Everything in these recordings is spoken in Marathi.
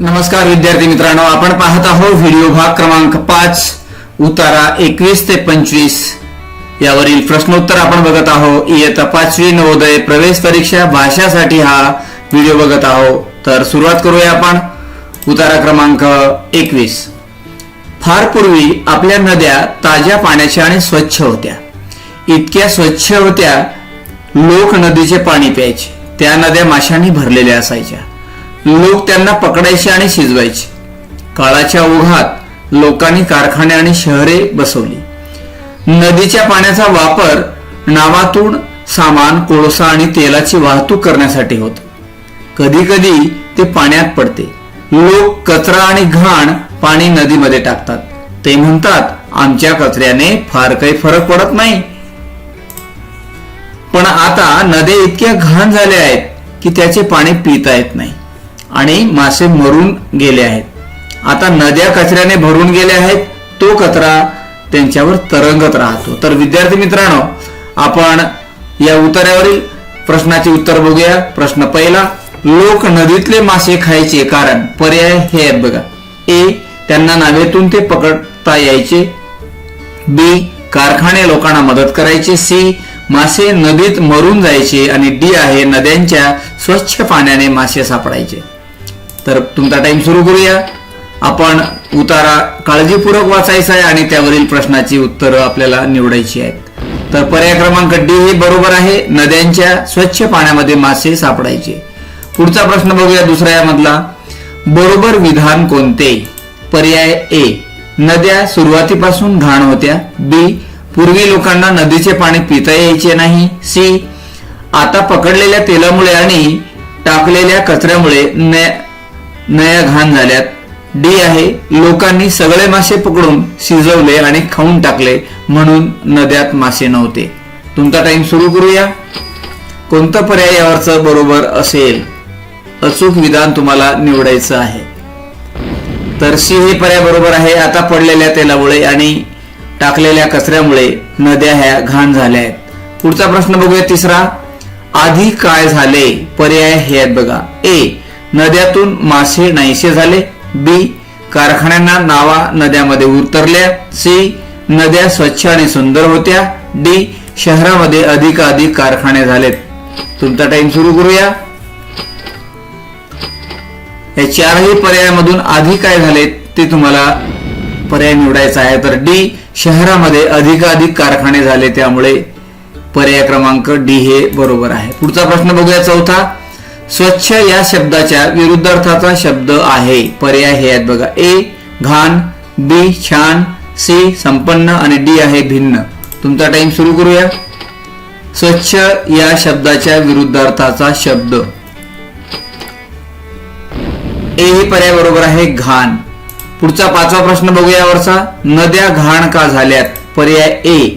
नमस्कार विद्यार्थी मित्रांनो आपण पाहत आहोत व्हिडिओ भाग क्रमांक पाच उतारा एकवीस ते पंचवीस. यावरील प्रश्नोत्तर आपण बघत आहोत. इयत्ता पाचवी नवोदय प्रवेश परीक्षा भाषासाठी हा व्हिडिओ बघत आहोत. तर सुरुवात करूया आपण. उतारा क्रमांक एकवीस. फार पूर्वी आपल्या नद्या ताज्या पाण्याच्या आणि स्वच्छ होत्या. इतक्या स्वच्छ होत्या लोक नदीचे पाणी प्यायचे. त्या नद्या माशांनी भरलेल्या असायच्या. लोक त्यांना पकडायचे आणि शिजवायचे. काळाच्या ओघात लोकांनी कारखाने आणि शहरे बसवली. नदीच्या पाण्याचा वापर नावातून सामान कोळसा आणि तेलाची वाहतूक करण्यासाठी होत. कधी कधी ते पाण्यात पडते. लोक कचरा आणि घाण पाणी नदीमध्ये टाकतात. ते म्हणतात आमच्या कचऱ्याने फार काही फरक पडत नाही. पण आता नद्या इतक्या घाण झाल्या आहेत की त्याचे पाणी पिता येत नाही. आणि मासे मरून गेले आहेत. आता नद्या कचऱ्याने भरून गेल्या आहेत तो कचरा त्यांच्यावर तरंगत राहतो. तर विद्यार्थी मित्रांनो आपण या उतार्यावरील प्रश्नाचे उत्तर बघूया. प्रश्न पहिला लोक नदीतले मासे खायचे कारण? पर्याय हे आहेत बघा. ए त्यांना नावेतून ते पकडता यायचे. बी कारखाने लोकांना मदत करायचे. सी मासे नदीत मरून जायचे. आणि डी आहे नद्यांच्या स्वच्छ पाण्याने मासे सापडायचे. तर तुमचा टाइम सुरू करूया. आपण उतारा काळजीपूर्वक वाचायचा आहे आणि त्यावरील प्रश्नाची उत्तरं आपल्याला निवडायची आहेत. तर पर्याय क्रमांक डी हे बरोबर आहे. नद्यांच्या स्वच्छ पाण्यामध्ये मासे सापडायचे. पुढचा प्रश्न बघूया दुसऱ्या मधला. बरोबर विधान कोणते? पर्याय ए नद्या सुरुवातीपासून घाण होत्या. बी पूर्वी लोकांना नदीचे पाणी पिता यायचे नाही. सी आता पकडलेल्या तेलामुळे आणि टाकलेल्या कचऱ्यामुळे न- नया घाण झाल्यात. डी आहे लोकांनी सगळे मासे पकडून शिजवले आणि खाऊन टाकले म्हणून नद्यात मासे नव्हते. तुमचा टाइम सुरू करूया. कोणता पर्याय यावरचं बरोबर असेल? अचूक विधान तुम्हाला निवडायचं आहे. तर सी हे पर्याय बरोबर आहे आता पडलेल्या तेलामुळे आणि टाकलेल्या कचऱ्यामुळे नद्या ह्या घाण झाल्या आहेत. पुढचा प्रश्न बघूया तिसरा. आधी काय झाले? पर्याय हे आहेत बघा. ए नद्यातून मासे नाहीसे झाले. बी कारखान्यांना नावा नद्यामध्ये उतरल्या. सी नद्या स्वच्छ आणि सुंदर होत्या. डी शहरामध्ये अधिकाधिक कारखाने झालेत. तुमचा टाइम सुरू करूया. या चारही पर्यायामधून आधी काय झाले ते तुम्हाला पर्याय निवडायचा आहे. तर डी शहरामध्ये अधिकाधिक कारखाने झाले त्यामुळे पर्याय क्रमांक डी हे बरोबर आहे. पुढचा प्रश्न बघूया चौथा. स्वच्छ या शब्दाच्या विरुद्धार्थाचा शब्द आहे. पर्याय हे आहेत बघा. ए घाण. बी छान. सी संपन्न. आणि डी आहे भिन्न. तुमचा टाइम सुरू करूया. स्वच्छ या शब्दाच्या विरुद्धार्थाचा शब्द. ए हे पर्याय बरोबर आहे घाण. पुढचा पाचवा प्रश्न बघूया वरचा. नद्या घाण का झाल्यात? पर्याय ए.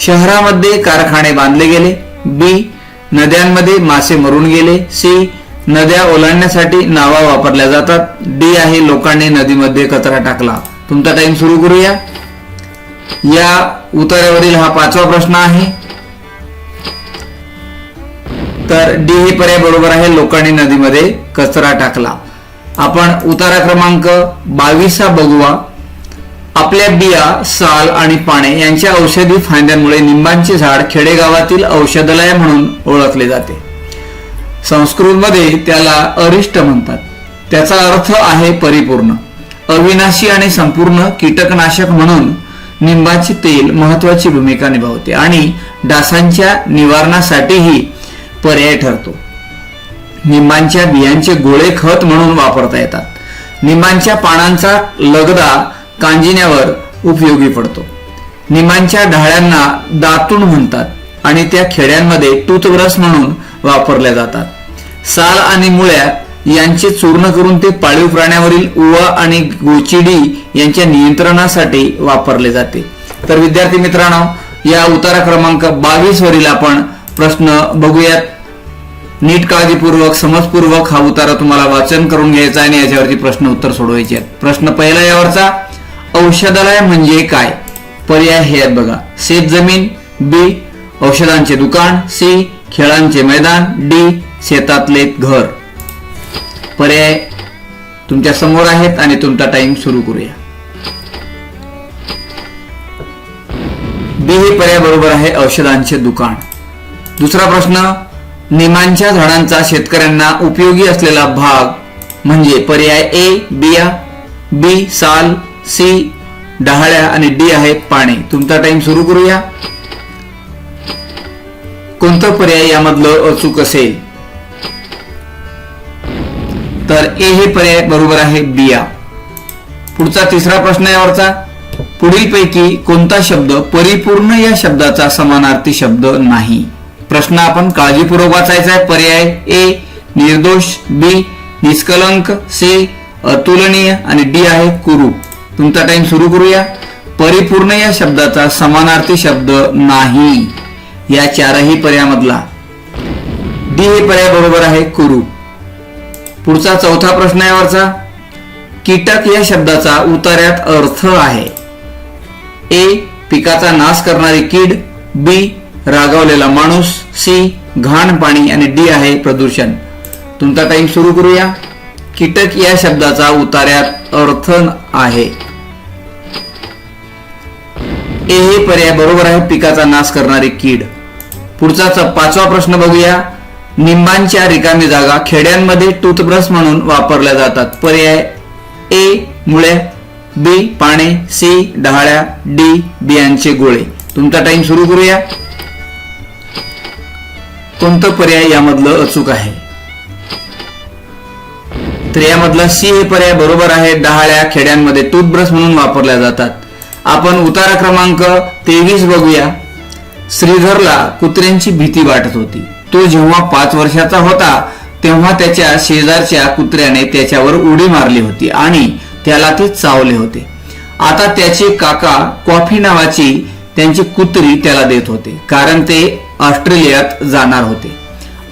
शहरामध्ये कारखाने बांधले गेले. बी नद्यांमध्ये मासे मरून गेले. सी. नद्या ओलांडण्यासाठी नावा वापरल्या जातात. डी आहे लोकांनी नदीमध्ये कचरा टाकला. तुमचा टाइम सुरू करूया. या उतार्यावरील हा पाचवा प्रश्न आहे. तर डी हे पर्याय बरोबर आहे. लोकांनी नदीमध्ये कचरा टाकला. आपण उतारा क्रमांक बावीस हा बघूया. आपल्या बिया साल आणि पाने यांच्या औषधी फायद्यांमुळे निंबांचे झाड खेडेगावातील औषधालय म्हणून ओळखले जाते. संस्कृतमध्ये त्याला अरिष्ट म्हणतात. त्याचा अर्थ आहे परिपूर्ण. अविनाशी आणि संपूर्ण कीटकनाशक म्हणून निंबाचे तेल महत्वाची भूमिका निभावते आणि डासांच्या निवारणासाठीही पर्याय ठरतो. निंबांच्या बियांचे गोळे खत म्हणून वापरता येतात. निंबांच्या पानांचा लगदा कांजिण्यावर उपयोगी पडतो. निमांच्या ढाळ्यांना दातून म्हणतात आणि त्या खेड्यांमध्ये टूथब्रश म्हणून वापरल्या जातात. साल आणि मुळ्या यांचे चूर्ण करून ते पाळीव प्राण्यावरील उवा आणि गोचिडी यांच्या नियंत्रणासाठी वापरले जाते. तर विद्यार्थी मित्रांनो या उतारा क्रमांक बावीस वरील आपण प्रश्न बघूयात. नीट काळजीपूर्वक समजपूर्वक हा उतारा तुम्हाला वाचन करून घ्यायचा आणि याच्यावरती प्रश्न उत्तर सोडवायचे आहेत. प्रश्न पहिला यावरचा. औषधालय म्हणजे काय? पर्याय हे आहेत बघा. शेत जमीन बी औषधांचे दुकान सी खेळांचे मैदान डी शेतातले घर. पर्याय तुमच्यासमोर आहेत आणि तुमचा टाइम सुरू करूया. बी हे पर्याय बरोबर आहे औषधांचे दुकान. दुसरा प्रश्न निमांच्या झाडांचा शेतकऱ्यांना उपयोगी असलेला भाग म्हणजे पर्याय ए बिया बी साल सी डहाळ्या आणि डी आहे पाणी. तुमचा टाइम सुरू करूया. कोणता पर्याय यामधलं अचूक असेल? तर ए हे पर्याय बरोबर आहे बिया. पुढचा तिसरा प्रश्न यावरचा. पुढील पैकी कोणता शब्द परिपूर्ण या शब्दाचा समानार्थी शब्द नाही? प्रश्न आपण काळजीपूर्वक वाचायचा आहे. पर्याय ए निर्दोष. बी निष्कलंक. सी अतुलनीय. आणि डी आहे कुरूप. तुमचा टाइम सुरू करूया. परिपूर्ण या शब्दाचा समानार्थी शब्द नाही. या चारही पर्यामधला. डी हे पर्याय बरोबर आहे कुरू पुढचा चौथा प्रश्न यावरचा कीटक या शब्दाचा उतार्यात अर्थ आहे. ए पिकाचा नाश करणारी कीड. बी रागावलेला माणूस. सी घाण पाणी. आणि डी आहे प्रदूषण. तुमचा टाइम सुरू करूया. कीटक या शब्दाचा उतार्यात अर्थ आहे. ए हे पर्याय बरोबर आहे पिकाचा नाश करणारी कीड. पुढचा पाचवा प्रश्न बघूया. निंबांच्या रिकामी जागा खेड्यांमध्ये टूथब्रश म्हणून वापरल्या जातात. पर्याय ए मुळे बी पाने सी डहाळ्या डी बियांचे गोळे. तुमचा टाइम सुरू करूया. कोणतं पर्याय यामधलं अचूक आहे? तर यामधला सी हे पर्याय बरोबर आहे डहाळ्या खेड्यांमध्ये टूथब्रश म्हणून वापरल्या जातात. आपण उतारा क्रमांक तेवीस बघूया. श्रीधरला कुत्र्यांची भीती वाटत होती. तो जेव्हा पाच वर्षाचा होता तेव्हा त्याच्या शेजारच्या कुत्र्याने त्याच्यावर उडी मारली होती आणि त्याला ते चावले होते. आता त्याचे काका कॉफी नावाची त्यांची कुत्री त्याला देत होते कारण ते ऑस्ट्रेलियात जाणार होते.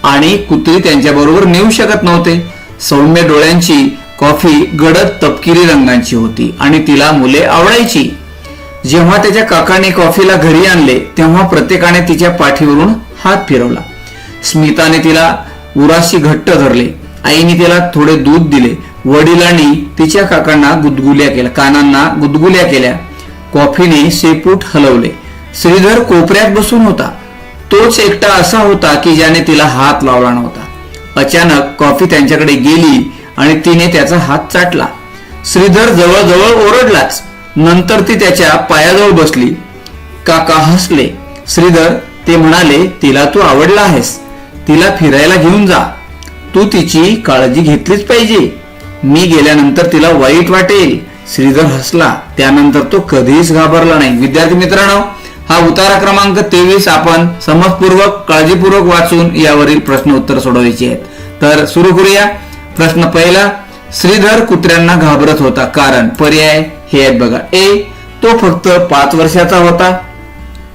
आणि कुत्री त्यांच्याबरोबर नेऊ शकत नव्हते. सौम्य डोळ्यांची कॉफी गडद तपकिरी रंगांची होती आणि तिला मुले आवडायची. जेव्हा त्याच्या काकाने कॉफीला घरी आणले तेव्हा प्रत्येकाने तिच्या पाठीवरून हात फिरवला. स्मिताने तिला उराशी घट्ट धरले. आईने तिला थोडे दूध दिले. वडिलांनी तिच्या काकांना गुदगुल्या केल्या कानांना गुदगुल्या केल्या. कॉफीने शेपूट हलवले. श्रीधर कोपऱ्यात बसून होता. तोच एकटा असा होता की ज्याने तिला हात लावला नव्हता. अचानक कॉफी त्यांच्याकडे गेली आणि तिने त्याचा हात चाटला. श्रीधर जवळजवळ ओरडलाच. नंतर ती त्याच्या पायाजवळ बसली. काका हसले. श्रीधर ते म्हणाले तिला तू आवडला आहेस. तिला फिरायला घेऊन जा. तू तिची काळजी घेतलीच पाहिजे. मी गेल्यानंतर तिला वाईट वाटेल. श्रीधर हसला. त्यानंतर तो कधीच घाबरला नाही. विद्यार्थी मित्रांनो हा उतारा क्रमांक तेवीस आपण समजपूर्वक काळजीपूर्वक वाचून यावरील प्रश्न उत्तर सोडवायचे आहेत. तर सुरू करूया. प्रश्न पहिला श्रीधर कुत्र्यांना घाबरत होता. कारण? पर्याय हे आहेत बघा. ए तो फक्त पाच वर्षाचा होता.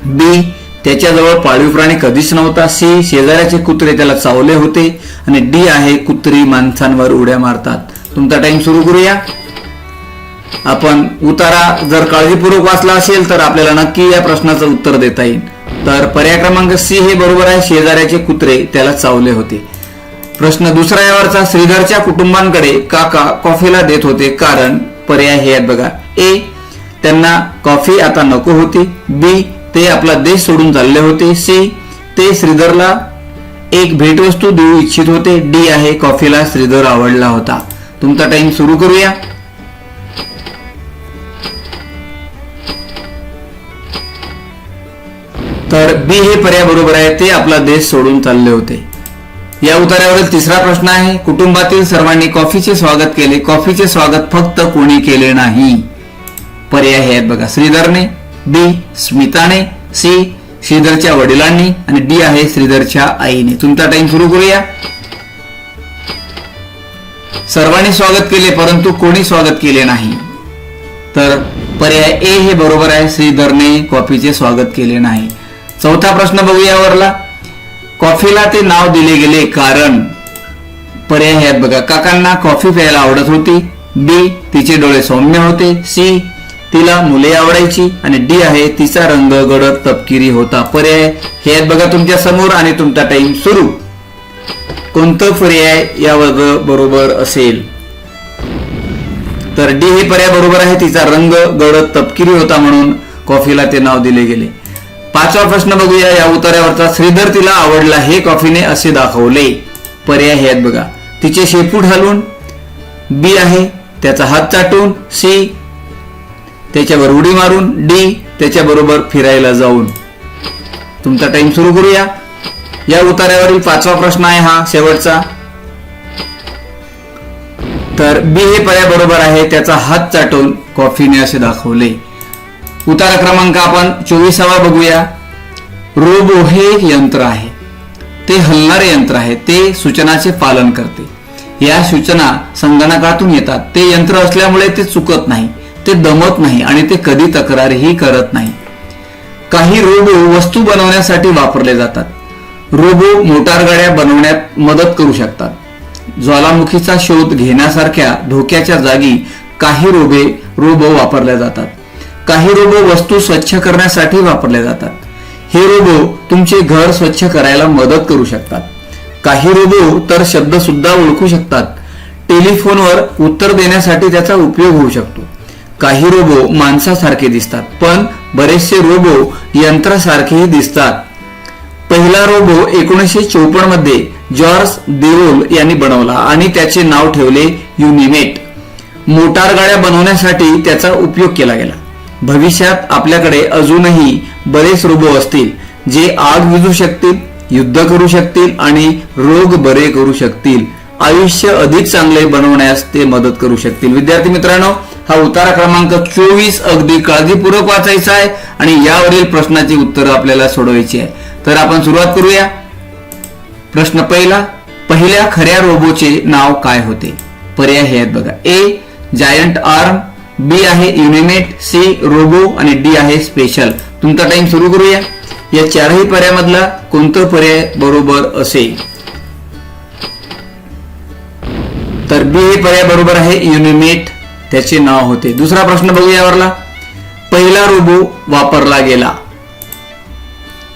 बी त्याच्याजवळ पाळीव प्राणी कधीच नव्हता. सी शेजाऱ्याचे कुत्रे त्याला चावले होते. आणि डी आहे कुत्री माणसांवर उड्या मारतात. तुमचा टाइम सुरू करूया. आपण उतारा जर काळजीपूर्वक वाचला असेल तर आपल्याला नक्की या प्रश्नाचं उत्तर देता येईल. तर पर्याय क्रमांक सी हे बरोबर आहे. शेजाऱ्याचे कुत्रे त्याला चावले होते. प्रश्न दुसरा यावरचा. श्रीधरच्या कुटुंबांकडे काका कॉफीला देत होते. कारण पर्याय हे आहेत बघा. ए त्यांना कॉफी आता नको होती. बी ते आपला देश सोडून चालले होते. सी ते श्रीधरला एक भेटवस्तू देऊ इच्छित होते. डी आहे कॉफीला श्रीधर आवडला होता. तुमचा टाइम सुरू करूया. तर बी हे पर्याय बरोबर आहे. ते आपला देश सोडून चालले होते. या उतार्यावरील तिसरा प्रश्न आहे कुटुंबातील सर्वांनी कॉफीचे स्वागत केले. कॉफीचे स्वागत फक्त कोणी केले नाही. पर्याय हे आहेत बघा. श्रीधरने बी स्मिताने सी श्रीधरच्या वडिलांनी आणि डी आहे श्रीधरच्या आईने. तुमचा टाइम सुरू करूया. सर्वांनी स्वागत केले परंतु कोणी स्वागत केले नाही. तर पर्याय ए हे बरोबर आहे. श्रीधरने कॉफीचे स्वागत केले नाही. चौथा प्रश्न बघूया वरला. कॉफीला ते नाव दिले गेले कारण पर्याय आहेत बघा. काकांना कॉफी प्यायला आवडत होती. बी तिचे डोळे सौम्य होते. सी तिला मुले आवडायची. आणि डी आहे तिचा रंग गडद तपकिरी होता. पर्याय हे आहेत बघा तुमच्यासमोर आणि तुमचा टाइम सुरू. कोणतं पर्याय या वर्ग बरोबर असेल? तर डी हे पर्याय बरोबर आहे. तिचा रंग गडद तपकिरी होता म्हणून कॉफीला ते नाव दिले गेले. पाचवा प्रश्न बघूया. या उतार्यावरचा श्रीधर तिला आवडला हे कॉफीने असे दाखवले. पर्याय हे आहेत बघा. तिचे शेपूट हलवून बी आहे त्याचा हात चाटून सी त्याच्यावर उडी मारून डी त्याच्याबरोबर फिरायला जाऊन. तुमचा टाइम सुरू करूया. या उतार्यावरील पाचवा प्रश्न आहे हा शेवटचा. तर बी हे पर्याय बरोबर आहे त्याचा हात चाटून कॉफीने असे दाखवले. उतारा क्रमांक आपण चोवीसावा बघूया. रोबो हे एक यंत्र आहे. ते हलणारे यंत्र आहे. ते सूचनाचे पालन करते. या सूचना संगणकातून येतात. ते यंत्र असल्यामुळे ते चुकत नाही. ते दमत नाही आणि ते कधी तक्रारही करत नाही. काही रोबो वस्तू बनवण्यासाठी वापरले जातात. रोबो मोटार गाड्या बनवण्यात मदत करू शकतात. ज्वालामुखीचा शोध घेण्यासारख्या धोक्याच्या जागी काही रोबे रोबो वापरल्या जातात. काही रोबो वस्तू स्वच्छ करण्यासाठी वापरले जातात. हे रोबो तुमचे घर स्वच्छ करायला मदत करू शकतात. काही रोबो तर शब्द सुद्धा ओळखू शकतात. टेलिफोनवर उत्तर देण्यासाठी त्याचा उपयोग होऊ शकतो. काही रोबो माणसासारखे दिसतात पण बरेचसे रोबो यंत्रासारखेही दिसतात. पहिला रोबो एकोणीसशे चौपन्नमध्ये जॉर्ज देओल यांनी बनवला आणि त्याचे नाव ठेवले युनिमेट. मोटार गाड्या बनवण्यासाठी त्याचा उपयोग केला गेला. भविष्यात आपल्याकडे अजूनही बरेच रोबो असतील जे आग विझू शकतील युद्ध करू शकतील आणि रोग बरे करू शकतील. आयुष्य अधिक चांगले बनवण्यास ते मदत करू शकतील. विद्यार्थी मित्रांनो हा उतारा क्रमांक चोवीस अगदी काळजीपूर्वक वाचायचा आहे आणि यावरील प्रश्नाची उत्तरं आपल्याला सोडवायची आहे. तर आपण सुरुवात करूया. प्रश्न पहिला पहिल्या खऱ्या रोबोचे नाव काय होते? पर्याय हे आहेत बघा. ए जायंट आर्म बी आहे युनिमेट सी रोबो आणि डी आहे स्पेशल. तुमचा टाइम सुरू करूया. या चारही पर्यायामधला कोणतं पर्याय बरोबर असेल? तर बी हे पर्याय बरोबर आहे युनिमेट त्याचे नाव होते. दुसरा प्रश्न बघूया यावरला. पहिला रोबो वापरला गेला.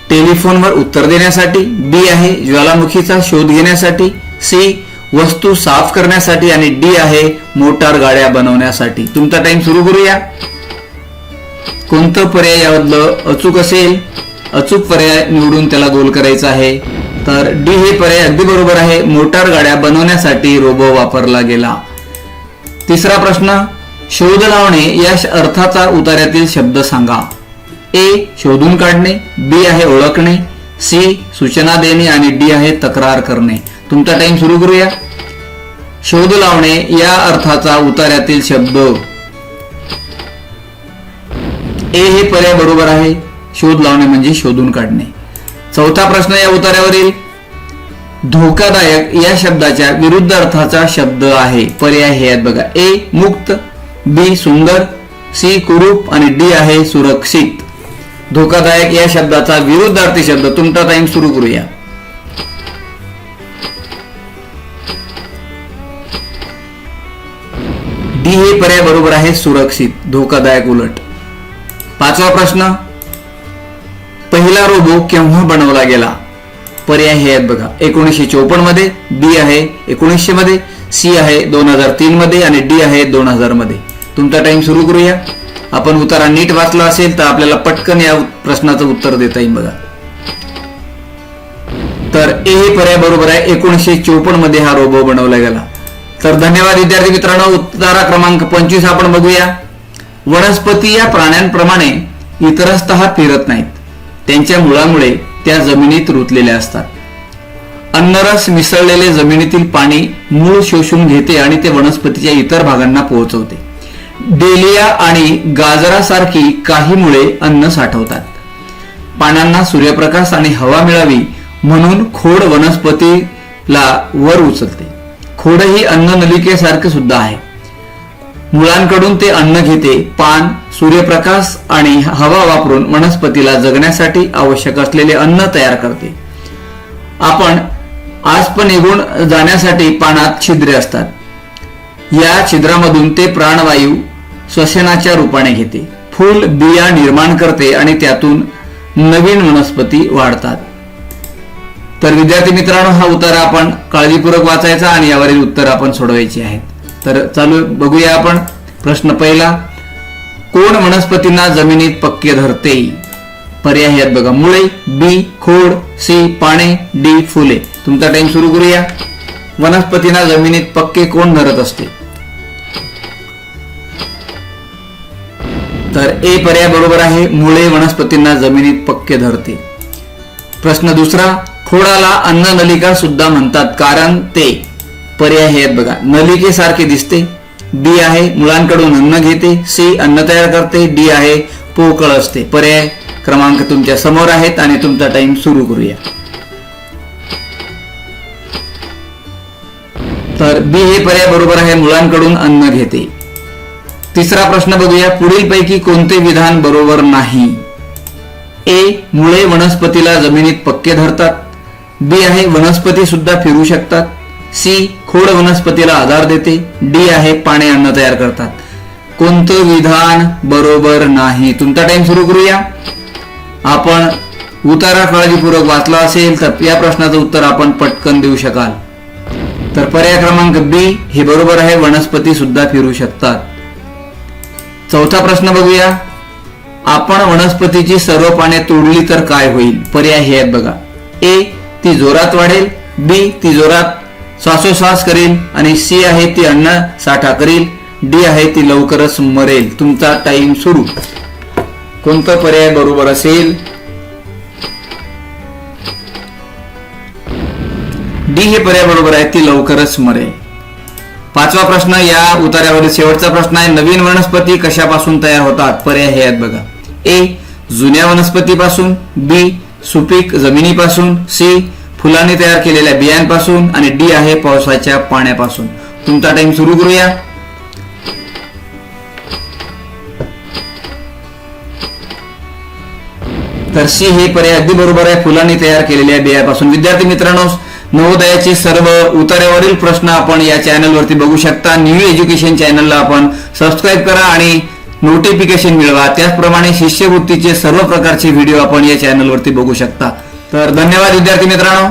टेलिफोनवर उत्तर देण्यासाठी बी आहे ज्वालामुखीचा शोध घेण्यासाठी सी वस्तू साफ करण्यासाठी आणि डी आहे मोटार गाड्या बनवण्यासाठी. तुमचा टाइम सुरू करूया. कोणतं पर्याय यामधलं अचूक असेल अचूक पर्याय निवडून त्याला गोल करायचा आहे. तर डी हे पर्याय अगदी बरोबर आहे. मोटार गाड्या बनवण्यासाठी रोबो वापरला गेला. तिसरा प्रश्न शोध लावणे या अर्थाचा उतार्यातील शब्द सांगा. ए शोधून काढणे बी आहे ओळखणे सी सूचना देणे आणि डी आहे तक्रार करणे. तुमचा टाइम सुरू करूया. शोध लावणे या अर्थाचा उतार्यातील शब्द. ए हे पर्याय बरोबर आहे. शोध लावणे म्हणजे शोधून काढणे. चौथा प्रश्न या उतार्यावरील. धोकादायक या शब्दाच्या विरुद्ध अर्थाचा शब्द आहे. पर्याय हे आहेत बघा. ए मुक्त बी सुंदर सी कुरूप आणि डी आहे सुरक्षित. धोकादायक या शब्दाचा विरुद्धार्थी शब्द. तुमचा टाइम सुरू करूया. डी हे पर्याय बरोबर आहे सुरक्षित धोकादायक उलट. पाचवा प्रश्न पहिला रोबो केव्हा बनवला गेला? पर्याय हे आहेत बघा एकोणीसशे चौपन्नमध्ये बी आहे एकोणीसशे मध्ये सी आहे दोन हजार तीन मध्ये आणि डी आहे दोन हजारमध्ये. तुमचा टाइम सुरू करूया. आपण उतारा नीट वाचला असेल तर आपल्याला पटकन या प्रश्नाचं उत्तर देता येईल बघा. तर ए हे पर्याय बरोबर आहे एकोणीसशे चौपन्नमध्ये हा रोबो बनवला गेला. तर धन्यवाद विद्यार्थी मित्रांनो. उत्तरा क्रमांक पंचवीस आपण बघूया. वनस्पती या प्राण्यांप्रमाणे इतरस्त फिरत नाहीत. त्यांच्या मुळामुळे त्या जमिनीत रुतलेल्या असतात. अन्नरस मिसळलेले जमिनीतील पाणी मूळ शोषून घेते आणि ते वनस्पतीच्या इतर भागांना पोहोचवते. डेलिया आणि गाजरासारखी काही मुळे अन्न साठवतात. पानांना सूर्यप्रकाश आणि हवा मिळावी म्हणून खोड वनस्पतीला वर उचलते. खोड ही अन्न नलिकेसारखे सुद्धा आहे. मुळांकडून ते अन्न घेते पान सूर्यप्रकाश आणि हवा वापरून वनस्पतीला जगण्यासाठी आवश्यक असलेले अन्न तयार करते. आपण आज पण निघून जाण्यासाठी पानात छिद्रे असतात. या छिद्रामधून ते प्राणवायू श्वसनाच्या रूपाने घेते. फूल बिया निर्माण करते आणि त्यातून नवीन वनस्पती वाढतात. तर विद्यार्थी मित्रांनो हा उत्तर आपण काळजीपूर्वक वाचायचा आणि यावरील उत्तर आपण सोडवायची आहेत. तर चालू बघूया आपण प्रश्न पहिला. कोण वनस्पतींना जमिनीत पक्के धरते? पर्याय आहेत बघा. मुळे बी खोड सी पाने डी फुले. तुमचा टाइम सुरू करूया. वनस्पतींना जमिनीत पक्के कोण धरत असते? तर ए पर्याय बरोबर आहे. मुळे वनस्पतींना जमिनीत पक्के धरते. प्रश्न दुसरा. खोडाला अन्न नलिका सुद्धा म्हणतात कारण ते पर्याय हे आहेत बघा. नलिकेसारखे दिसते. बी आहे मुलांकडून अन्न घेते. सी अन्न तयार करते. डी आहे पोकळ असते. पर्याय क्रमांक तुमच्यासमोर आहेत आणि तुमचा टाइम सुरू करूया. तर बी हे पर्याय बरोबर आहे मुलांकडून अन्न घेते. तिसरा प्रश्न बघूया. पुढील पैकी कोणते विधान बरोबर नाही? ए मुळे वनस्पतीला जमिनीत पक्के धरतात. बी आहे वनस्पती सुद्धा फिरू शकतात. सी खोड वनस्पतीला आधार देते. डी आहे पाने अन्न तयार करतात. कोणतं विधान बरोबर नाही? तुमचा टाइम सुरू करूया. आपण उतारा काळजीपूर्वक वाचला असेल तर या प्रश्नाचं उत्तर आपण पटकन देऊ शकाल. तर पर्याय क्रमांक बी हे बरोबर आहे वनस्पती सुद्धा फिरू शकतात. चौथा प्रश्न बघूया. आपण वनस्पतीची सर्व पाने तोडली तर काय होईल? पर्याय हे आहेत बघा. ए ती जोरात वाढेल बी ती जोरात श्वासोश्वास करेल आणि सी आहे ती अन्न साठा करेल डी आहे ती लवकरच मरेल. तुमचा टाइम सुरू. कोणता पर्याय बरोबर असेल? डी हे पर्याय बरोबर आहे ती लवकरच मरेल. पाचवा प्रश्न या उतार्यावरील शेवटचा प्रश्न आहे. नवीन वनस्पती कशापासून तयार होतात? पर्याय हे आहेत बघा. ए जुन्या वनस्पतीपासून. बी सुपीक जमिनीपासून. सी फुलांनी तयार केलेल्या बियांपासून आणि डी आहे पावसाच्या पाण्यापासून. तुमचा टाइम सुरू करूया. तर सी हे पर्याय अगदी बरोबर आहे. फुलांनी तयार केलेल्या बियापासून. विद्यार्थी मित्रांनो नवोदयाचे सर्व उतार्यावरील प्रश्न आपण या चॅनलवरती बघू शकता. न्यू एज्युकेशन चॅनलला आपण सबस्क्राईब करा आणि नोटिफिकेशन मिळवा. त्याचप्रमाणे शिष्यवृत्तीचे सर्व प्रकारचे व्हिडिओ आपण या चॅनलवरती बघू शकता. तर धन्यवाद विद्यार्थी मित्रांनो.